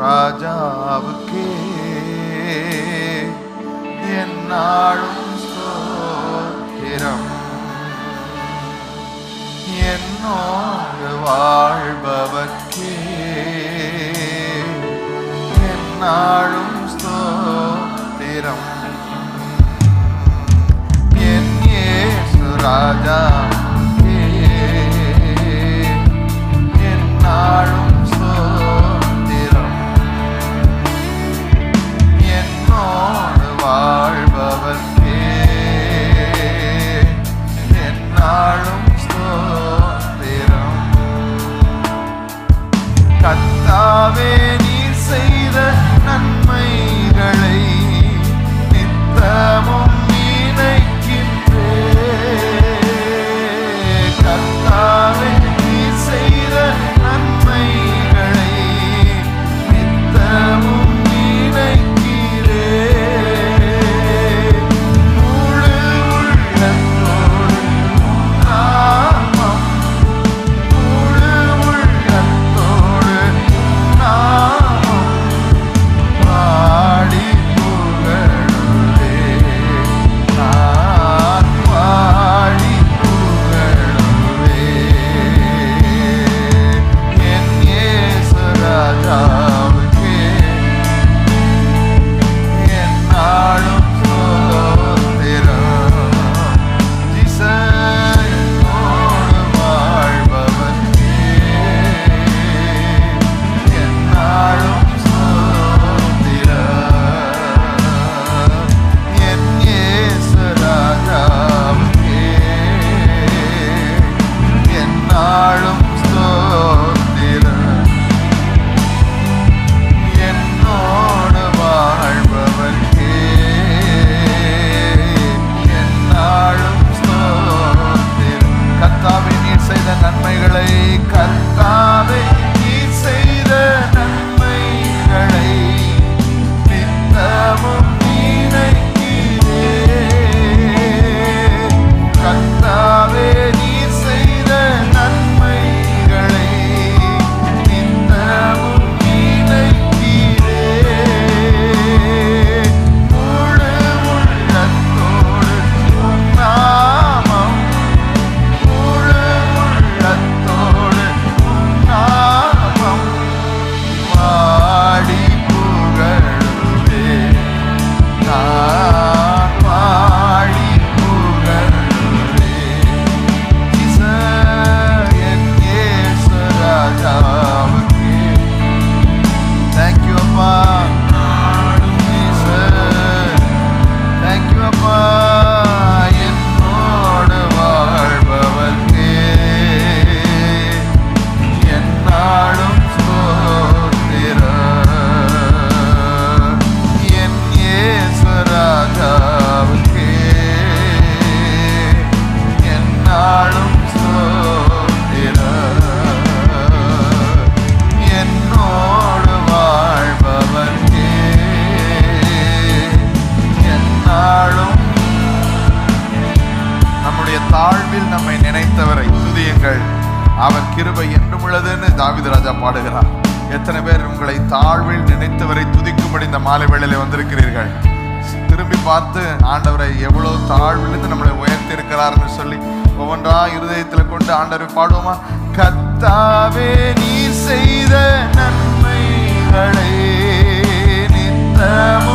ராஜாவுக்கே. என்னாலும் சோத்திரம் என்னோடு வாழ்பவர்க்கே. என்னாலும் ஸ்தோத்திரம். என் ஏசு ராஜா என்னாலும் Amen. எத்தனை பேர் உங்களை தாழ்வில் நினைத்தவரை துதிக்கும்படி இந்த மாலை வேளையில் வந்திருக்கிறீர்கள்? திரும்பி பார்த்து ஆண்டவரை எவ்வளவு தாழ்விலிருந்து நம்மளை உயர்த்தி இருக்கிறார்னு சொல்லி ஒவ்வொன்றா இருதயத்தில் கொண்டு ஆண்டவரை பாடுவோமா? கத்தாவே நீ செய்த நன்மைகளை நித்தம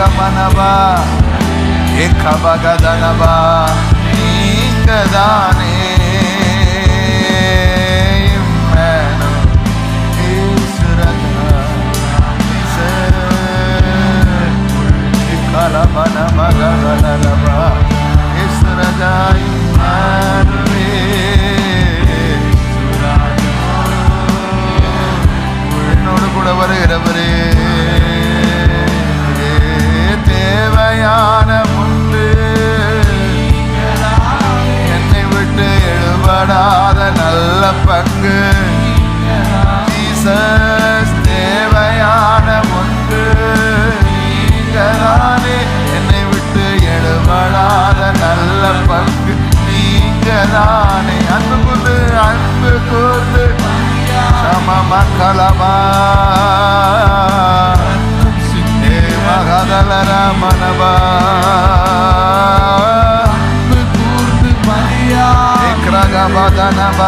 பாகமனவா ஏ கபகதனவா நீங்கதானே என்னோடு கூட வருகிறவரே தேவையான உண்டு என்னை விட்டு எழுபடாத நல்ல பங்கு. ஜீசஸ் தேவையான ஒன்று நீங்கதானே என்னை விட்டு எழுபடாத நல்ல பங்கு. நீங்கதானே அன்பு கூர்ந்து அன்பு கூர்ந்து சம மக்களமா. మనవా కూర్పు మరియా ఎక్రగా బదనవా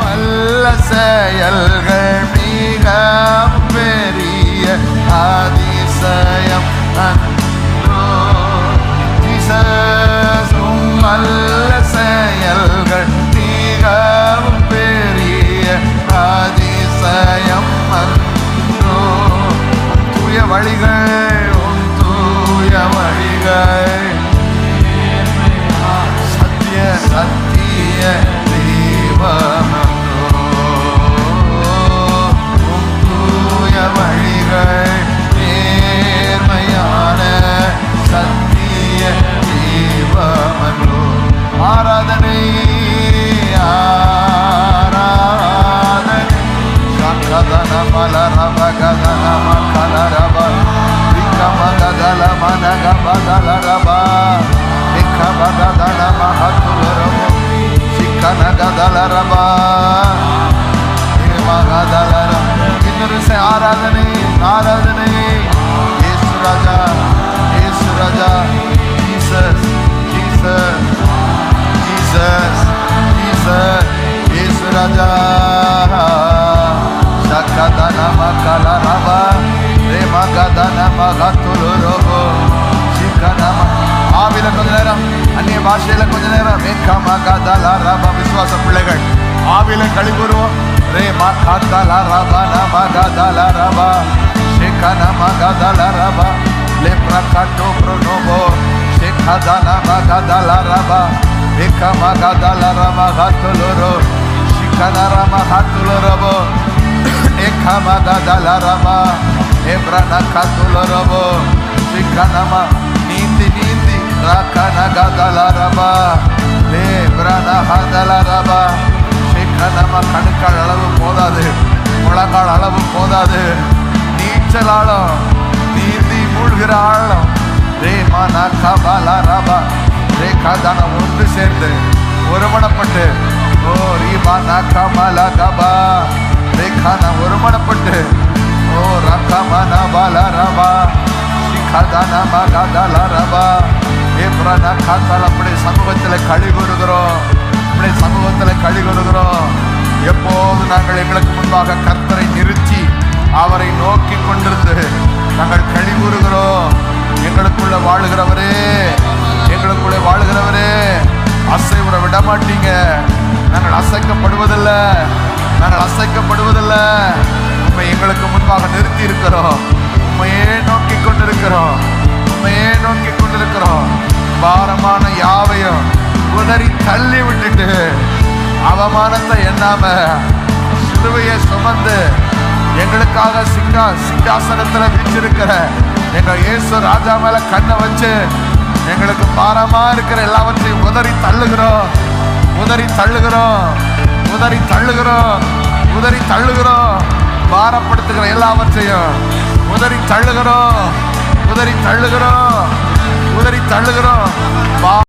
நல்ல செயல்கள் மிக பெரிய அதிசயம் அன்றோ ஜீசஸ் உம் நல்ல செயல்கள் மிகவும் பெரிய அதிசயம் அன்றோ. தூய வழிகள் உம் தூய வழிகள். சத்திய சத்திய ஆவில கொஞ்ச நேரம் அந்நிய பாஷையில கொஞ்ச நேரம் விசுவாச பிள்ளைகள் ஆவில கழிவுறுவோம் ரே மாகா தலா ரபா நமகா தலா ரபா ஷேகா நமகா தலா ரபா லே பிரகட்டோ ப்ரோனோபோ ஷேகா தலா மகா தலா ரபா ஷேகா மகா தலா ரபா ஹத்துலோரோ ஷிகா தலா மகா ஹத்துலோரபோ ஏகா மகா தலா ரபா ebrana katolorobo shikanama nindi nindi rakana gadala raba lebrana hadala கணுக்கால் அளவு போதாது முழங்கால் அளவு போதாது நீச்சல் ஆழம் நீந்தி மூழ்கிற ஆழம் ரே மன கபால ரபா ரே கதான ஒன்று சேர்ந்து ஒருமனப்பட்டு ஓ ரீபான கமல கபா ரே கான ஒருமனப்பட்டு ஓ ரகமன Shikadana ரபா சிகதன மகதல காத்தால் அப்படி சமூகத்தில் கழிவுறுகிறோம் அப்படி சமூகத்தில் கழிவுறுகிறோம் எப்போது நாங்கள் எங்களுக்கு முன்பாக கர்த்தரை நிறுத்தி அவரை நோக்கி கொண்டிருந்து நாங்கள் கழிவுறுகிறோம் எங்களுக்குள்ள வாழுகிறவரே எங்களுக்குள்ளே வாழுகிறவரே அசைவுற விட மாட்டீங்க நாங்கள் அசைக்கப்படுவதில்லை நாங்கள் அசைக்கப்படுவதில்லை உண்மை எங்களுக்கு முன்பாக நிறுத்தி இருக்கிறோம் உண்மையே நோக்கி கொண்டிருக்கிறோம். உண்மையே நோக்கி கொண்டிருக்கிறோம். பாரமான யாவையும் உதறி தள்ளி விட்டுட்டு அவமானத்தை எண்ணாம சிலுவையை சுமந்து எங்களுக்காக சிங்கா சிங்காசனத்துல வீச்சிருக்கிற எங்க இயேசு ராஜா மேல கண்ணை வச்சு எங்களுக்கு பாரமா இருக்கிற எல்லாவற்றையும் உதறி தள்ளுகிறோம். உதறி தள்ளுகிறோம். உதறி தள்ளுகிறோம். உதறி தள்ளுகிறோம். பாரப்படுத்துகிற எல்லாவற்றையும். உதறி தள்ளுகிறோம். உதறி தள்ளுகிறோம். உதறி தள்ளுகிறோம்.